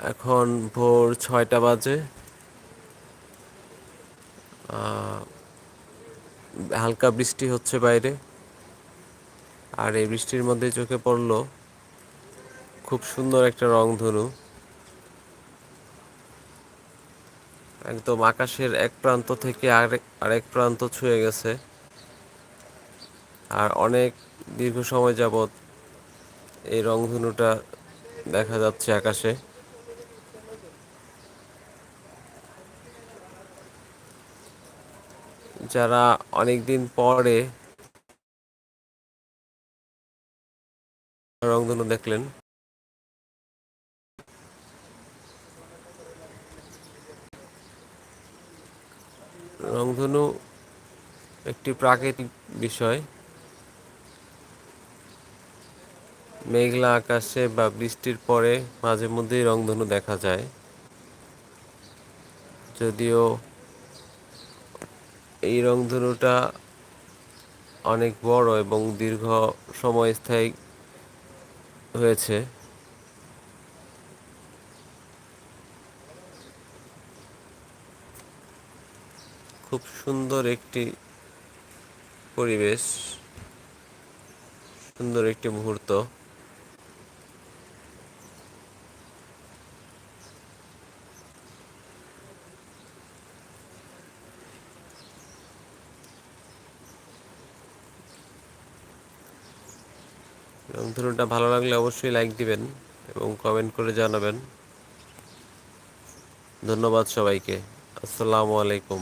এখন ভোর ছয়টা বাজে। হালকা বৃষ্টি হচ্ছে বাইরে। আর এই বৃষ্টির মধ্যে চোখে পড়ল খুব সুন্দর একটা রংধনু। একদম আকাশের এক প্রান্ত থেকে আরেক আরেক প্রান্ত ছুঁয়ে গেছে। আর অনেক দীর্ঘ সময় যাবৎ এই রংধনুটা দেখা যাচ্ছে আকাশে। যারা অনেক দিন পরে রংধনু দেখলেন। রংধনু একটি প্রাকৃতিক বিষয়। মেঘলা আকাশে বা বৃষ্টির পরে মাঝে মধ্যেই রংধনু দেখা যায়। যদিও এই রংধনুটা অনেক বড় এবং দীর্ঘ সময় স্থায়ী হয়েছে। খুব সুন্দর একটি পরিবেশ, সুন্দর একটি মুহূর্ত। রংধনুটা ভালো লাগলে অবশ্যই লাইক দিবেন এবং কমেন্ট করে জানাবেন। ধন্যবাদ সবাইকে। আসসালামু আলাইকুম।